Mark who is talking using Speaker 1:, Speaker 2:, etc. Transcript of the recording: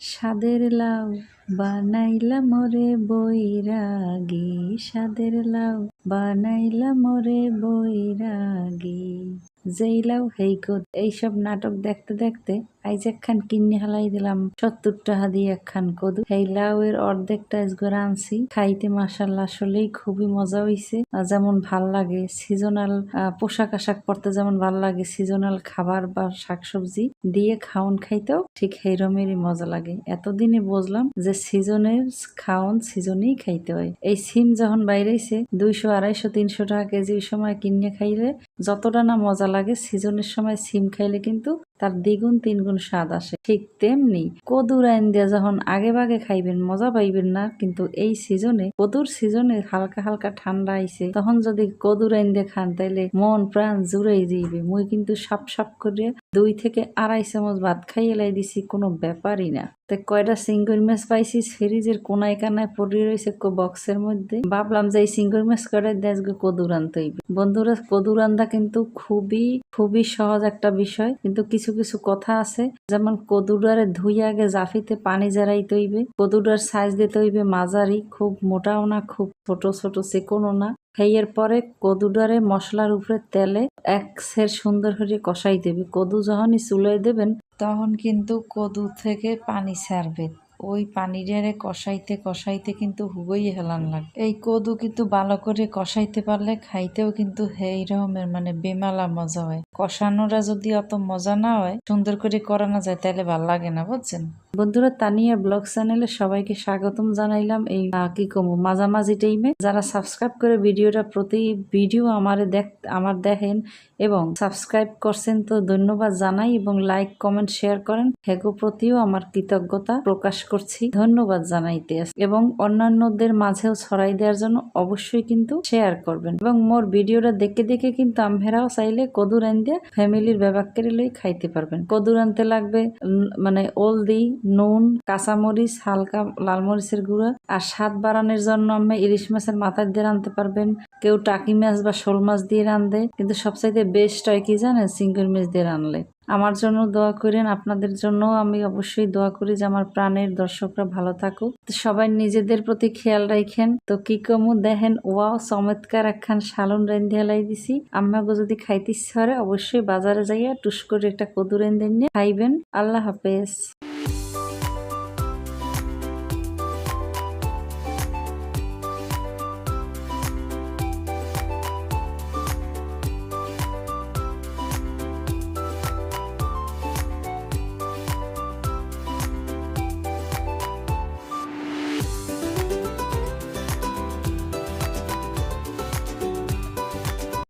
Speaker 1: সাদের লাউ বানাইলা মরে বৈরাগী সাদের লাউ বানাইলা মরে বৈরাগী। যেই লাউ হেই কদ এইসব নাটক দেখতে দেখতে আইজ একখান কিনে হালাই দিলাম, সত্তর টাকা দিয়ে একখান কদু। এই লাউ এর অর্ধেকটা আজগর আনছি, খাইতে মাসাল্লাহ আসলেই খুবই মজা হইছে। যেমন ভালো লাগে সিজনাল পোশাক আশাক পরতে যেমন ভালো লাগে সিজনাল খাবার বা শাকসবজি দিয়ে খাওন খাইতেও ঠিক সেইরমেরই মজা লাগে। এতদিনে বুঝলাম যে সিজনের খাওন সিজনেই খাইতে হয়। এই সিম যখন বাইরেছে, দুইশো, আড়াইশো, তিনশো টাকা কেজি সময় কিনে খাইলে যতটা না মজা লাগে সিজনের সময় সিম খাইলে কিন্তু তার দ্বিগুণ, তিনগুণ স্বাদ আসে। ঠিক তেমনি কদুর আইন দিয়ে যখন আগে বাগে খাইবেন, মজা পাইবেন না, কিন্তু এই সিজনে, কদুর সিজনে হালকা হালকা ঠান্ডা আইছে, তখন যদি কদুর আইন দিয়ে খান, তাইলে মন প্রাণ জুড়েই যাইবে। মুই কিন্তু সাপ সাপ করে দুই থেকে আড়াই চামচ ভাত খাইয়ে লাই দিছি, কোনো ব্যাপারই না। তো কয়টা সিঙ্গুর মাছ পাইছি, ফ্রিজের কোনায় কানায় পড়ে রয়েছে বক্সের মধ্যে। ভাবলাম যে এই সিঙ্গুর মাছ কয়টা দেশ কদুর আনতে বন্ধুরা, কদুর আন্দা কিন্তু খুবই খুবই সহজ একটা বিষয়, কিন্তু কিছু কিছু কিছু কথা আছে। যেমন কদুডারে ধুই আগে জাফিতে পানি জারাই তৈবে। কদুডার সাইজ দিতে হইবে মাঝারি, খুব মোটাও না, খুব ছোট ছোট চেকোনো না। খাইয়ের পরে কদুডারে মশলার উপরে তেলে এক সের সুন্দর করে কষাই দেবে। কদু যখনই চুলাই দেবেন, তখন কিন্তু কদু থেকে পানি ছাড়বে। ওই পানিটারে কষাইতে কষাইতে কিন্তু হুবই হেলান লাগে। এই কদু কিন্তু ভালো করে কষাইতে পারলে খাইতেও কিন্তু এই রকমের মানে বেমালা মজা হয়। কষানোরা যদি অত মজা না হয়, সুন্দর করে করানো যায় তাহলে ভালো লাগে না, বুঝছেন? বন্ধুরা, তানিয়া ব্লগ চ্যানেলে সবাইকে স্বাগতম জানাইলাম এই কি কমু, মাঝামাঝি টাইমে যারা সাবস্ক্রাইব করে ভিডিওটা প্রতি ভিডিও আমারে দেখ, আমার দেখেন এবং সাবস্ক্রাইব করছেন তো ধন্যবাদ জানাই এবং লাইক কমেন্ট শেয়ার করেন। হেগো প্রতিও আমার কৃতজ্ঞতা প্রকাশ করছি। ধন্যবাদ জানাইতে এবং অন্যান্যদের মাঝেও ছড়াই দেওয়ার জন্য অবশ্যই কিন্তু শেয়ার করবেন। এবং মোর ভিডিওটা দেখে দেখে কিন্তু আমহেরাও চাইলে কদুর আন দিয়ে ফ্যামিলির ব্যবাক্কেরে লই খাইতে পারবেন। কদুর আনতে লাগবে মানে ওলদি নুন, কাঁচামরিচ, হালকা লাল মরিচের গুঁড়া আর স্বাদ বাড়ানোর জন্য আমি ইলিশ মাছের মাথা দিয়ে রাঁধতে পারবেন। কেউ টাকি মাছ বা শোল মাছ দিয়ে রাঁধে। কিন্তু সবচাইতে বেস্ট হয় কি জানেন? সিঙ্গুর মাছ দিয়ে রাঁধলে। আমার জন্য দোয়া করেন, আপনাদের জন্য আমি অবশ্যই দোয়া করি যে আমার প্রাণের দর্শকরা ভালো থাকুক। সবাই নিজেদের প্রতি খেয়াল রাখেন। তো কি কমু, দেখেন, ওয়াও, চমৎকার একখান সালন রেন্ধে লাই দিছি। আমাকে যদি খাইতে ইচ্ছা অবশ্যই বাজারে যাইয়া টুস করে একটা কদু রেন্ধে নিয়ে খাইবেন। আল্লাহ হাফেজ।